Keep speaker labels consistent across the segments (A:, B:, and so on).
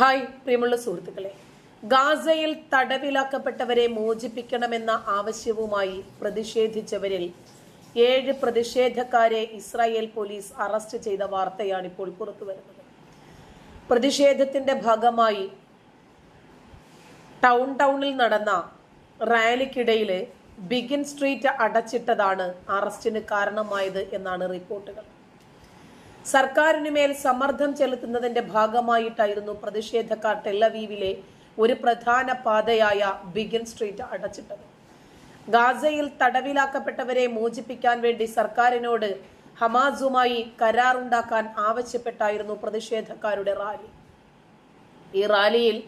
A: Hi പ്രിയമുള്ള സുഹൃത്തുക്കളെ. ഗാസയിൽ തടവിലാക്കപ്പെട്ടവരെ മോചിപ്പിക്കണമെന്ന ആവശ്യവുമായി പ്രതിഷേധിച്ചവരിൽ ഏഴ് പ്രതിഷേധക്കാരെ ഇസ്രായേൽ പോലീസ് അറസ്റ്റ് ചെയ്ത വാർത്തയാണ് ഇപ്പോൾ പുറത്തുവരുന്നത്. പ്രതിഷേധത്തിന്റെ ഭാഗമായി ടൗൺ ടൗണിൽ നടന്ന റാലിക്കിടയിൽ ബിഗിൻ സ്ട്രീറ്റ് അടച്ചിട്ടതാണ് അറസ്റ്റിന് കാരണമായത് എന്നാണ് റിപ്പോർട്ടുകൾ. സർക്കാരിന് മേൽ സമ്മർദ്ദം ചെലുത്തുന്നതിന്റെ ഭാഗമായിട്ടായിരുന്നു പ്രതിഷേധക്കാർ ടെല്ലവീവിലെ ഒരു പ്രധാന പാതയായ ബിഗിൻ സ്ട്രീറ്റ് അടച്ചിട്ടത്. ഗാസയിൽ തടവിലാക്കപ്പെട്ടവരെ മോചിപ്പിക്കാൻ വേണ്ടി സർക്കാരിനോട് ഹമാസുമായി കരാറുണ്ടാക്കാൻ ആവശ്യപ്പെട്ടായിരുന്നു പ്രതിഷേധക്കാരുടെ റാലി. ഈ റാലിയിൽ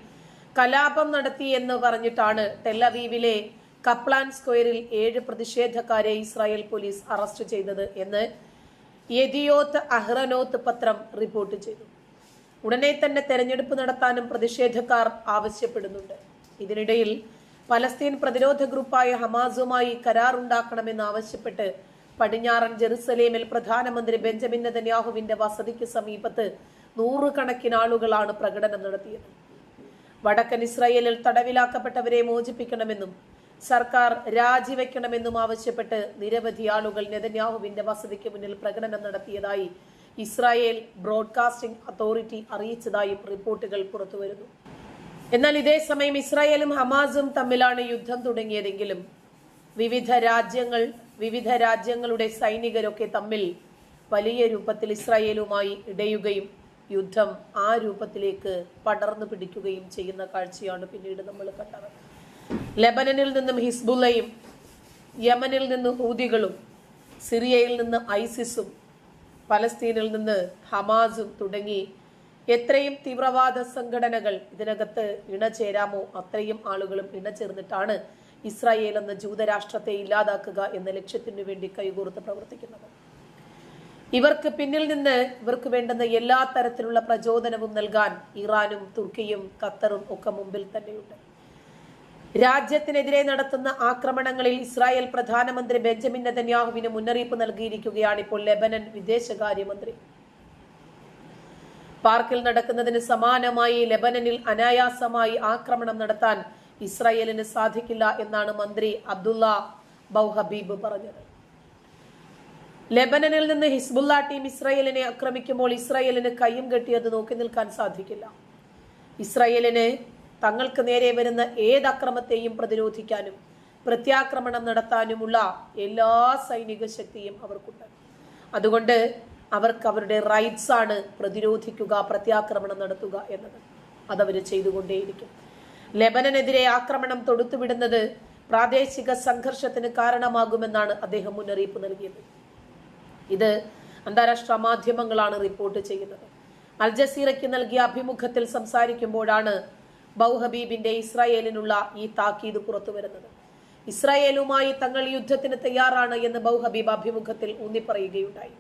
A: കലാപം നടത്തി എന്ന് പറഞ്ഞിട്ടാണ് ടെല്ലവീവിലെ കപ്ലാൻ സ്ക്വയറിൽ ഏഴ് പ്രതിഷേധക്കാരെ ഇസ്രായേൽ പോലീസ് അറസ്റ്റ് ചെയ്തത് എന്ന് യദിയോത്ത് അഹ്റനോത്ത് പത്രം റിപ്പോർട്ട് ചെയ്തു. ഉടനെ തന്നെ തെരഞ്ഞെടുപ്പ് നടത്താനും പ്രതിഷേധക്കാർ ആവശ്യപ്പെടുന്നുണ്ട്. ഇതിനിടയിൽ പലസ്തീൻ പ്രതിരോധ ഗ്രൂപ്പായ ഹമാസുമായി കരാറുണ്ടാക്കണമെന്ന് ആവശ്യപ്പെട്ട് പടിഞ്ഞാറൻ ജെറുസലേമിൽ പ്രധാനമന്ത്രി ബെഞ്ചമിൻ നെതന്യാഹുവിന്റെ വസതിക്ക് സമീപത്ത് നൂറുകണക്കിന് ആളുകളാണ് പ്രകടനം നടത്തിയത്. വടക്കൻ ഇസ്രായേലിൽ തടവിലാക്കപ്പെട്ടവരെ മോചിപ്പിക്കണമെന്നും സർക്കാർ രാജിവെക്കണമെന്നും ആവശ്യപ്പെട്ട് നിരവധി ആളുകൾ നെതന്യാഹുവിന്റെ വസതിക്ക് മുന്നിൽ പ്രകടനം നടത്തിയതായി ഇസ്രായേൽ ബ്രോഡ്കാസ്റ്റിംഗ് അതോറിറ്റി അറിയിച്ചതായും റിപ്പോർട്ടുകൾ പുറത്തുവരുന്നു. എന്നാൽ ഇതേ സമയം ഇസ്രായേലും ഹമാസും തമ്മിലാണ് യുദ്ധം തുടങ്ങിയതെങ്കിലും വിവിധ രാജ്യങ്ങൾ വിവിധ രാജ്യങ്ങളുടെ സൈനികരൊക്കെ തമ്മിൽ വലിയ രൂപത്തിൽ ഇസ്രായേലുമായി ഇടയുകയും യുദ്ധം ആ രൂപത്തിലേക്ക് പടർന്നു പിടിക്കുകയും ചെയ്യുന്ന കാഴ്ചയാണ് പിന്നീട് നമ്മൾ കണ്ടത്. ലെബനനിൽ നിന്നും ഹിസ്ബുലയും യമനിൽ നിന്ന് ഹൂതികളും സിറിയയിൽ നിന്ന് ഐസിസും പലസ്തീനിൽ നിന്ന് ഹമാസും തുടങ്ങി എത്രയും തീവ്രവാദ സംഘടനകൾ ഇതിനകത്ത് ഇണചേരാമോ അത്രയും ആളുകളും ഇണചേർന്നിട്ടാണ് ഇസ്രായേൽ എന്ന ജൂതരാഷ്ട്രത്തെ ഇല്ലാതാക്കുക എന്ന ലക്ഷ്യത്തിനു വേണ്ടി കൈകോർത്ത് പ്രവർത്തിക്കുന്നത്. ഇവർക്ക് പിന്നിൽ നിന്ന് ഇവർക്ക് വേണ്ടുന്ന എല്ലാ തരത്തിലുള്ള പ്രചോദനവും നൽകാൻ ഇറാനും തുർക്കിയും ഖത്തറും ഒക്കെ മുമ്പിൽ തന്നെയുണ്ട്. രാജ്യത്തിനെതിരെ നടത്തുന്ന ആക്രമണങ്ങളിൽ ഇസ്രായേൽ പ്രധാനമന്ത്രി ബെഞ്ചമിൻ നെതന്യാഹുവിന് മുന്നറിയിപ്പ് നൽകിയിരിക്കുകയാണ് ഇപ്പോൾ ലെബനൻ വിദേശകാര്യമന്ത്രി. പാർക്കിൽ നടക്കുന്നതിന് സമാനമായി ലെബനനിൽ അനായാസമായി ആക്രമണം നടത്താൻ ഇസ്രായേലിന് സാധിക്കില്ല എന്നാണ് മന്ത്രി അബ്ദുള്ള ബൗഹബീബ് പറഞ്ഞത്. ലെബനനിൽ നിന്ന് ഹിസ്ബുള്ള ടീം ഇസ്രായേലിനെ ആക്രമിക്കുമ്പോൾ ഇസ്രായേലിന് കയ്യും കെട്ടിയത് നോക്കി നിൽക്കാൻ സാധിക്കില്ല. ഇസ്രായേലിന് തങ്ങൾക്ക് നേരെ വരുന്ന ഏത് അക്രമത്തെയും പ്രതിരോധിക്കാനും പ്രത്യാക്രമണം നടത്താനുമുള്ള എല്ലാ സൈനിക ശക്തിയും അവർക്കുണ്ട്. അതുകൊണ്ട് അവർക്ക് അവരുടെ റൈറ്റ്സ് ആണ് പ്രതിരോധിക്കുക പ്രത്യാക്രമണം നടത്തുക എന്നത്. അതവർ ചെയ്തുകൊണ്ടേയിരിക്കും. ലെബനനെതിരെ ആക്രമണം തൊടുത്തുവിടുന്നത് പ്രാദേശിക സംഘർഷത്തിന് കാരണമാകുമെന്നാണ് അദ്ദേഹം മുന്നറിയിപ്പ് നൽകിയത്. ഇത് അന്താരാഷ്ട്ര മാധ്യമങ്ങളാണ് റിപ്പോർട്ട് ചെയ്യുന്നത്. അൽ ജസീറയ്ക്ക് നൽകിയ അഭിമുഖത്തിൽ സംസാരിക്കുമ്പോഴാണ് ബൗഹബീബിന്റെ ഇസ്രായേലിനുള്ള ഈ താക്കീത് പുറത്തു വരുന്നത് ഇസ്രായേലുമായി തങ്ങൾ യുദ്ധത്തിന് തയ്യാറാണ് എന്ന് ബൗഹബീബ് അഭിമുഖത്തിൽ ഊന്നിപ്പറയുകയുണ്ടായി.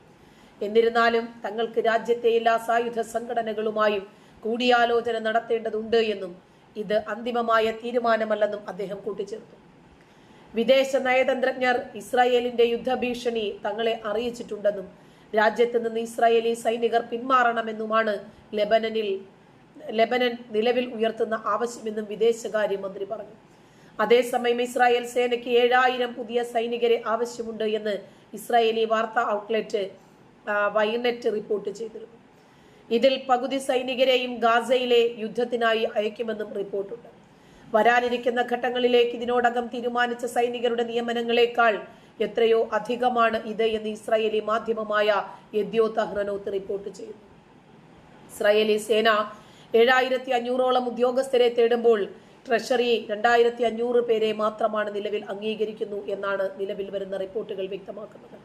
A: എന്നിരുന്നാലും തങ്ങൾക്ക് രാജ്യത്തെ എല്ലാ സായുധ സംഘടനകളുമായും കൂടിയാലോചന നടത്തേണ്ടതുണ്ട് എന്നും ഇത് അന്തിമമായ തീരുമാനമല്ലെന്നും അദ്ദേഹം കൂട്ടിച്ചേർത്തു. വിദേശ നയതന്ത്രജ്ഞർ ഇസ്രായേലിന്റെ യുദ്ധഭീഷണി തങ്ങളെ അറിയിച്ചിട്ടുണ്ടെന്നും രാജ്യത്ത് നിന്ന് ഇസ്രായേലി സൈനികർ പിന്മാറണമെന്നുമാണ് ലെബനനിൽ ലെബനൻ നിലവിൽ ഉയർത്തുന്ന ആവശ്യമെന്നും വിദേശകാര്യമന്ത്രി പറഞ്ഞു. അതേസമയം ഇസ്രായേൽ സേനയ്ക്ക് ഏഴായിരം പുതിയ സൈനികരെ ആവശ്യമുണ്ട് എന്ന് ഇസ്രായേലി വാർത്താ ഔട്ട്ലെറ്റ് വൈനെറ്റ് റിപ്പോർട്ട് ചെയ്തിരുന്നു. ഇതിൽ പകുതി സൈനികരെയും ഗാസയിലെ യുദ്ധത്തിനായി അയക്കുമെന്നും റിപ്പോർട്ടുണ്ട്. വരാനിരിക്കുന്ന ഘട്ടങ്ങളിലേക്ക് ഇതിനോടകം തീരുമാനിച്ച സൈനികരുടെ നിയമനങ്ങളെക്കാൾ എത്രയോ അധികമാണ് ഇത് എന്ന് ഇസ്രായേലി മാധ്യമമായ യദ്യോ തഹ്റനോത്ത് റിപ്പോർട്ട് ചെയ്യുന്നു. ഇസ്രായേലി സേന ഏഴായിരത്തി അഞ്ഞൂറോളം ഉദ്യോഗസ്ഥരെ തേടുമ്പോൾ ട്രഷറി രണ്ടായിരത്തി അഞ്ഞൂറ് പേരെ മാത്രമാണ് നിലവിൽ അംഗീകരിക്കുന്നു എന്നാണ് നിലവിൽ വരുന്ന റിപ്പോർട്ടുകൾ വ്യക്തമാക്കുന്നത്.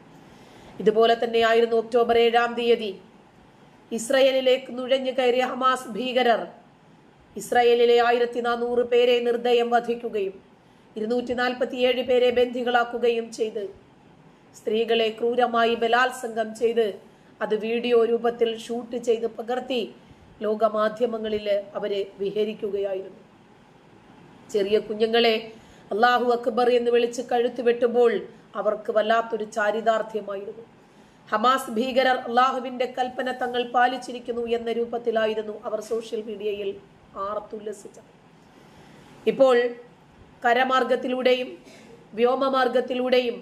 A: ഇതുപോലെ തന്നെയായിരുന്നു ഒക്ടോബർ ഏഴാം തീയതി. ഇസ്രയേലിലേക്ക് നുഴഞ്ഞു കയറിയ ഹമാസ് ഭീകരർ ഇസ്രയേലിലെ ആയിരത്തി നാനൂറ് പേരെ നിർദ്ദയം വധിക്കുകയും ഇരുന്നൂറ്റി നാൽപ്പത്തിയേഴ് പേരെ ബന്ധികളാക്കുകയും ചെയ്ത്. സ്ത്രീകളെ ക്രൂരമായി ബലാത്സംഗം ചെയ്ത് അത് വീഡിയോ രൂപത്തിൽ ഷൂട്ട് ചെയ്ത് പകർത്തി ലോകമാധ്യമങ്ങളിൽ അവരെ വിഹരിക്കുകയായിരുന്നു. ചെറിയ കുഞ്ഞുങ്ങളെ അള്ളാഹു അക്ബർ എന്ന് വിളിച്ച് കഴുത്തു വെട്ടുമ്പോൾ അവർക്ക് വല്ലാത്തൊരു ചാരിതാർത്ഥ്യമായിരുന്നു. ഹമാസ് ഭീകരർ അള്ളാഹുവിന്റെ കൽപ്പന തങ്ങൾ പാലിച്ചിരിക്കുന്നു എന്ന രൂപത്തിലായിരുന്നു അവർ സോഷ്യൽ മീഡിയയിൽ ആർത്തുല്ലസിച്ചത്. ഇപ്പോൾ കരമാർഗത്തിലൂടെയും വ്യോമമാർഗത്തിലൂടെയും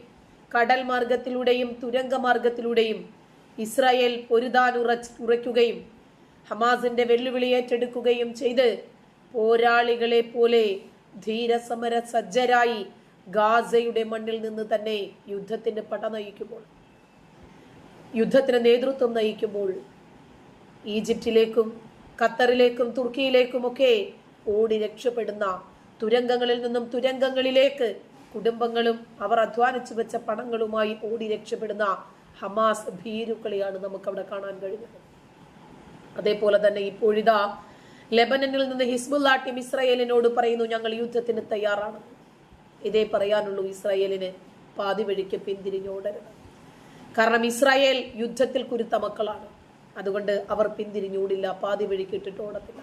A: കടൽ മാർഗത്തിലൂടെയും തുരങ്ക മാർഗത്തിലൂടെയും ഇസ്രായേൽ പൊരുതാൻ ഉറയ്ക്കുകയും ഹമാസിന്റെ വെല്ലുവിളി ഏറ്റെടുക്കുകയും ചെയ്ത് പോരാളികളെ പോലെ ധീരസമര സജ്ജരായി ഗാസയുടെ മണ്ണിൽ നിന്ന് തന്നെ യുദ്ധത്തിന്റെ പട നയിക്കുമ്പോൾ യുദ്ധത്തിന് നേതൃത്വം നയിക്കുമ്പോൾ ഈജിപ്തിലേക്കും ഖത്തറിലേക്കും തുർക്കിയിലേക്കുമൊക്കെ ഓടി രക്ഷപ്പെടുന്ന തുരങ്കങ്ങളിൽ നിന്നും തുരങ്കങ്ങളിലേക്ക് കുടുംബങ്ങളും അവർ അധ്വാനിച്ചു വെച്ച പണങ്ങളുമായി ഓടി രക്ഷപ്പെടുന്ന ഹമാസ് ഭീരുക്കളെയാണ് നമുക്കവിടെ കാണാൻ കഴിഞ്ഞത്. അതേപോലെ തന്നെ ഇപ്പോഴിത ലെബനനിൽ നിന്ന് ഹിസ്ബുല്ല ടീം ഇസ്രായേലിനോട് പറയുന്നു ഞങ്ങൾ യുദ്ധത്തിന് തയ്യാറാണ്. ഇതേ പറയാനുള്ളൂ ഇസ്രായേലിന് പാതി വഴിക്ക് പിന്തിരിഞ്ഞോടരുത് കാരണം ഇസ്രായേൽ യുദ്ധത്തിൽ കുരുത്ത മക്കളാണ്. അതുകൊണ്ട് അവർ പിന്തിരിഞ്ഞൂടില്ല പാതി വഴിക്ക് ഇട്ടിട്ട് ഓടത്തില്ല.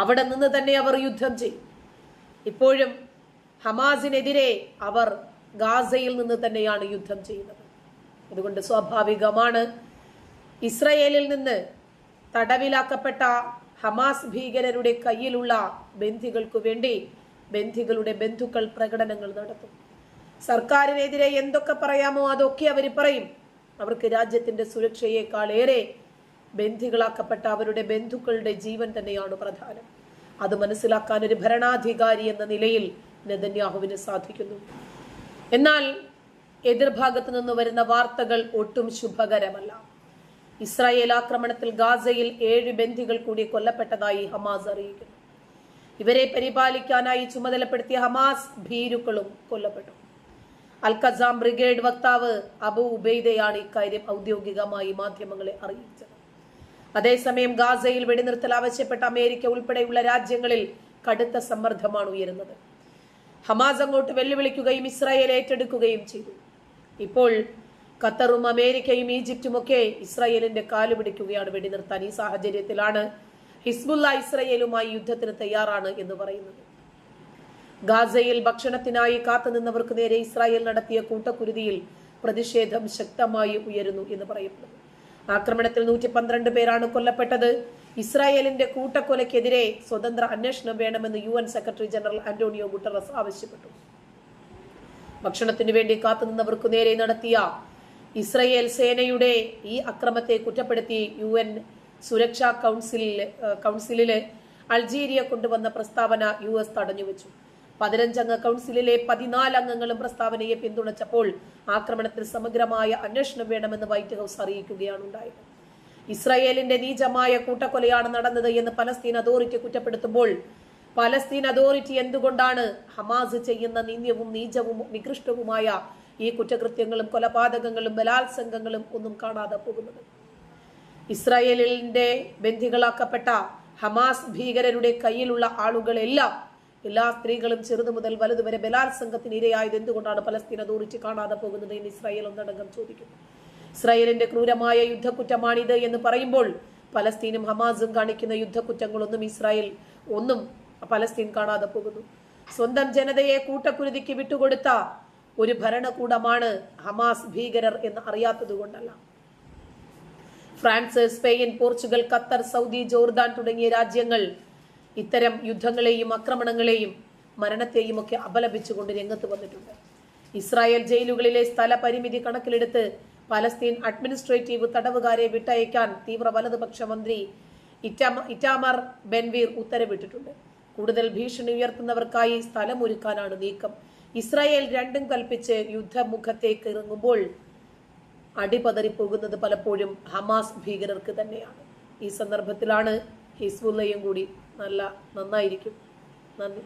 A: അവിടെ നിന്ന് തന്നെ അവർ യുദ്ധം ചെയ്യും. ഇപ്പോഴും ഹമാസിനെതിരെ അവർ ഗാസയിൽ നിന്ന് തന്നെയാണ് യുദ്ധം ചെയ്യുന്നത്. അതുകൊണ്ട് സ്വാഭാവികമാണ് ഇസ്രയേലിൽ നിന്ന് തടവിലാക്കപ്പെട്ട ഹമാസ് ഭീകരരുടെ കയ്യിലുള്ള ബന്ധികൾക്കു വേണ്ടി ബന്ധികളുടെ ബന്ധുക്കൾ പ്രകടനങ്ങൾ നടത്തും. സർക്കാരിനെതിരെ എന്തൊക്കെ പറയാമോ അതൊക്കെ അവർ പറയും. അവർക്ക് രാജ്യത്തിന്റെ സുരക്ഷയേക്കാൾ ഏറെ ബന്ധികളാക്കപ്പെട്ട അവരുടെ ബന്ധുക്കളുടെ ജീവൻ തന്നെയാണ് പ്രധാനം. അത് മനസ്സിലാക്കാൻ ഒരു ഭരണാധികാരി എന്ന നിലയിൽ നെതന്യാഹുവിന് സാധിക്കുന്നു. എന്നാൽ എതിർഭാഗത്തു നിന്ന് വരുന്ന വാർത്തകൾ ഒട്ടും ശുഭകരമല്ല. ഇസ്രായേൽ ആക്രമണത്തിൽ ഗാസയിൽ ഏഴ് ബന്ധികൾ കൂടി കൊല്ലപ്പെട്ടതായി ഹമാസ് അറിയിക്കുന്നു. ഇവരെ പരിപാലിക്കാനായി ചുമതലപ്പെടുത്തിയ ഹമാസ് ഭീരുക്കളും കൊല്ലപ്പെട്ടു. അൽ ഖസാം ബ്രിഗേഡ് വക്താവ് അബു ഉബൈദയാണ് ഇക്കാര്യം ഔദ്യോഗികമായി മാധ്യമങ്ങളെ അറിയിച്ചത്. അതേസമയം ഗാസയിൽ വെടിനിർത്തൽ ആവശ്യപ്പെട്ട അമേരിക്ക ഉൾപ്പെടെയുള്ള രാജ്യങ്ങളിൽ കടുത്ത സമ്മർദ്ദമാണ് ഉയരുന്നത്. ഹമാസ് അങ്ങോട്ട് വെല്ലുവിളിക്കുകയും ഇസ്രായേൽ ഏറ്റെടുക്കുകയും ചെയ്തു. ഇപ്പോൾ ഖത്തറും അമേരിക്കയും ഈജിപ്തും ഒക്കെ ഇസ്രായേലിന്റെ കാൽ പിടിക്കുകയാണ് ഈ സാഹചര്യത്തിലാണ് ഹിസ്ബുല്ല ഇസ്രയേലുമായി യുദ്ധത്തിന് തയ്യാറാണ് എന്ന് പറയുന്നത്. ഗാസയിൽ ഭക്ഷണത്തിനായി കാത്തുനിന്നവർക്ക് നേരെ ഇസ്രായേൽ നടത്തിയ കൂട്ടക്കുരുതിയിൽ പ്രതിഷേധം ശക്തമായി ഉയരുന്നു എന്ന് പറയുന്നു. ആക്രമണത്തിൽ നൂറ്റി പന്ത്രണ്ട് പേരാണ് കൊല്ലപ്പെട്ടത്. ഇസ്രായേലിന്റെ കൂട്ടക്കൊലയ്ക്കെതിരെ സ്വതന്ത്ര അന്വേഷണം വേണമെന്ന് U N secretary general Antonio Guterres ആവശ്യപ്പെട്ടു. ഭക്ഷണത്തിനു വേണ്ടി കാത്തുനിന്നവർക്ക് നേരെ നടത്തിയ ഇസ്രയേൽ സേനയുടെ ഈ അക്രമത്തെ കുറ്റപ്പെടുത്തി യു എൻ സുരക്ഷാ കൗൺസിലിൽ കൗൺസിലിൽ അൾജീരിയ കൊണ്ടുവന്ന പ്രസ്താവന യു എസ് തടഞ്ഞുവെച്ചു. പതിനഞ്ചംഗ കൗൺസിലിലെ പതിനാല് അംഗങ്ങളും പ്രസ്താവനയെ പിന്തുണച്ചപ്പോൾ ആക്രമണത്തിൽ സമഗ്രമായ അന്വേഷണം വേണമെന്ന് വൈറ്റ് ഹൌസ് അറിയിക്കുകയാണ് ഉണ്ടായത് ഇസ്രായേലിന്റെ നീചമായ കൂട്ടക്കൊലയാണ് നടന്നത് എന്ന് പലസ്തീൻ അതോറിറ്റി കുറ്റപ്പെടുത്തുമ്പോൾ പലസ്തീൻ അതോറിറ്റി എന്തുകൊണ്ടാണ് ഹമാസ് ചെയ്യുന്ന നിന്ദ്യവും നീചവും നികൃഷ്ടവുമായ ഈ കുറ്റകൃത്യങ്ങളും കൊലപാതകങ്ങളും ബലാത്സംഗങ്ങളും ഒന്നും കാണാതെ പോകുന്നത്. ഇസ്രായേലിന്റെ ബന്ധികളാക്കപ്പെട്ട ഹമാസ് ഭീകരരുടെ കയ്യിലുള്ള ആളുകളെല്ലാം എല്ലാ സ്ത്രീകളും ചെറുതു മുതൽ വലുതുവരെ ബലാത്സംഗത്തിന് ഇരയായത് എന്തുകൊണ്ടാണ് പലസ്തീൻ അതോറിറ്റി കാണാതെ പോകുന്നത് എന്ന് ഇസ്രായേൽ ഒന്നടങ്കം ചോദിക്കുന്നു. ഇസ്രായേലിന്റെ ക്രൂരമായ യുദ്ധക്കുറ്റമാണിത് എന്ന് പറയുമ്പോൾ പലസ്തീനും ഹമാസും കാണിക്കുന്ന യുദ്ധക്കുറ്റങ്ങളൊന്നും ഇസ്രായേൽ ഒന്നും പലസ്തീൻ കാണാതെ പോകുന്നു. സ്വന്തം ജനതയെ കൂട്ടക്കുരുതിക്ക് വിട്ടുകൊടുത്ത ഒരു ഭരണകൂടമാണ് ഹമാസ് ഭീകരർ എന്ന് അറിയാത്തത് കൊണ്ടല്ല. France Spain Portugal Qatar Saudi Jordan തുടങ്ങിയ രാജ്യങ്ങൾ ഇത്തരം യുദ്ധങ്ങളെയും ആക്രമണങ്ങളെയും മരണത്തെയും ഒക്കെ അപലപിച്ചുകൊണ്ട് രംഗത്ത് വന്നിട്ടുണ്ട്. ഇസ്രായേൽ ജയിലുകളിലെ സ്ഥല പരിമിതി കണക്കിലെടുത്ത് പലസ്തീൻ അഡ്മിനിസ്ട്രേറ്റീവ് തടവുകാരെ വിട്ടയക്കാൻ തീവ്ര വലതുപക്ഷ മന്ത്രി ഇറ്റാമർ ബെൻവീർ ഉത്തരവിട്ടിട്ടുണ്ട്. കൂടുതൽ ഭീഷണി ഉയർത്തുന്നവർക്കായി സ്ഥലമൊരുക്കാനാണ് നീക്കം. ഇസ്രായേൽ രണ്ടും കൽപ്പിച്ച് യുദ്ധമുഖത്തേക്ക് ഇറങ്ങുമ്പോൾ അടിപതറിപ്പോകുന്നത് പലപ്പോഴും ഹമാസ് ഭീകരർക്ക് തന്നെയാണ്. ഈ സന്ദർഭത്തിലാണ് ഹിസ്ബുല്ലയും കൂടി നല്ല നന്നായിരിക്കും. നന്ദി.